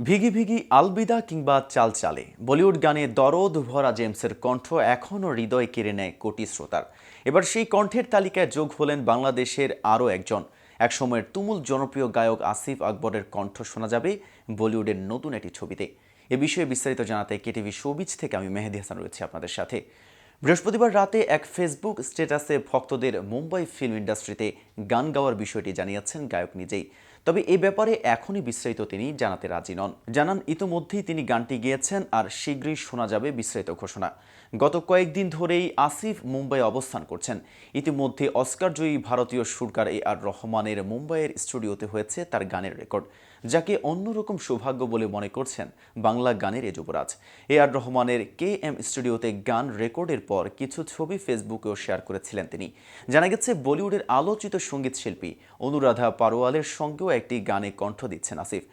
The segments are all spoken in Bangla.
ভিগি ভিগি আলবিদা কিংবা চাল চালে। বলিউড গানে দরদ ভরা জেমসের কণ্ঠ এখনও হৃদয় কেড়ে নেয় কোটি শ্রোতার। এবার সেই কণ্ঠের তালিকায় যোগ হলেন বাংলাদেশের আরও একজন। একসময়ের তুমুল জনপ্রিয় গায়ক আসিফ আকবরের কণ্ঠ শোনা যাবে বলিউডের নতুন একটি ছবিতে। এ বিষয়ে বিস্তারিত জানাতে কেটিভি শোবিজ থেকে আমি মেহেদি হাসান রয়েছি আপনাদের সাথে। বৃহস্পতিবার রাতে এক ফেসবুক স্ট্যাটাসে ভক্তদের মুম্বাই ফিল্ম ইন্ডাস্ট্রিতে গান গাওয়ার বিষয়টি জানিয়েছেন গায়ক নিজেই। তবে এ ব্যাপারে এখনই বিস্তারিত তিনি জানাতে রাজি নন। জানান, ইতোমধ্যেই তিনি গানটি গিয়েছেন আর শীঘ্রই শোনা যাবে বিস্তারিত ঘোষণা। গত কয়েকদিন ধরেই আসিফ মুম্বাই অবস্থান করছেন। ইতিমধ্যে অস্কারজয়ী ভারতীয় সুরকার এ আর রহমানের মুম্বাইয়ের স্টুডিওতে হয়েছে তার গানের রেকর্ড, যাকে অন্যরকম সৌভাগ্য বলে মনে করছেন বাংলা গানের এ যুবরাজ। এ আর রহমানের কে এম স্টুডিওতে গান রেকর্ডের পর কিছু ছবি ফেসবুকেও শেয়ার করেছিলেন তিনি। জানা গেছে, বলিউডের আলোচিত সংগীত শিল্পী অনুরাধা পারোয়ালের সঙ্গেও একটি গানে কণ্ঠ দিচ্ছেন আসিফ।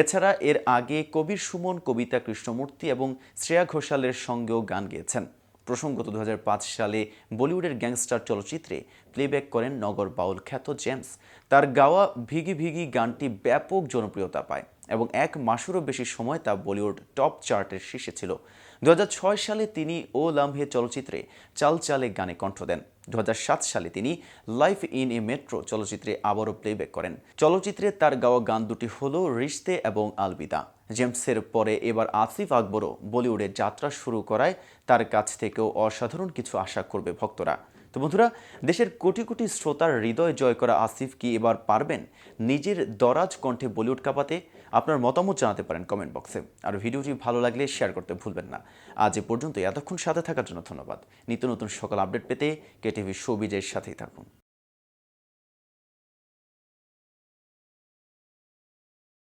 এছাড়া এর আগে কবির সুমন, কবিতা কৃষ্ণমূর্তি এবং শ্রেয়া ঘোষালের সঙ্গেও গান গেয়েছেন। প্রসঙ্গত দু হাজার পাঁচ সালে বলিউডের গ্যাংস্টার চলচ্চিত্রে প্লেব্যাক করেন নগর বাউল খ্যাত জেমস। তার গাওয়া ভিগি ভিগি গানটি ব্যাপক জনপ্রিয়তা পায়। এবং এক মাসেরও বেশি সময় তা বলিউড টপ চার্টের শীর্ষে ছিল। দু হাজার ছয় সালে তিনি ও লামহে চলচ্চিত্রে চাল চালে গানে কণ্ঠ দেন। দু হাজার সাত সালে তিনি লাইফ ইন এ মেট্রো চলচ্চিত্রে আবারও প্লেব্যাক করেন। চলচ্চিত্রে তার গাওয়া গান দুটি হল রিশতে এবং আলবিদা। জেমসের পরে এবার আসিফ আকবরও বলিউডে যাত্রা শুরু করায় তার কাছ থেকেও অসাধারণ কিছু আশা করবে ভক্তরা। তো বন্ধুরা, দেশের কোটি কোটি শ্রোতার হৃদয় জয় করা আসিফ কি এবার পারবেন? নিজের দরাজ কণ্ঠে বলিউড কাঁপাতে আপনার মতামত জানাতে পারেন কমেন্ট বক্সে। আর ভিডিওটি ভালো লাগলে শেয়ার করতে ভুলবেন না। আজ এ পর্যন্ত এতক্ষণ সাথে থাকার জন্য ধন্যবাদ। নিত্য নতুন সকল আপডেট পেতে কেটিভি শোবিজের সাথেই থাকুন।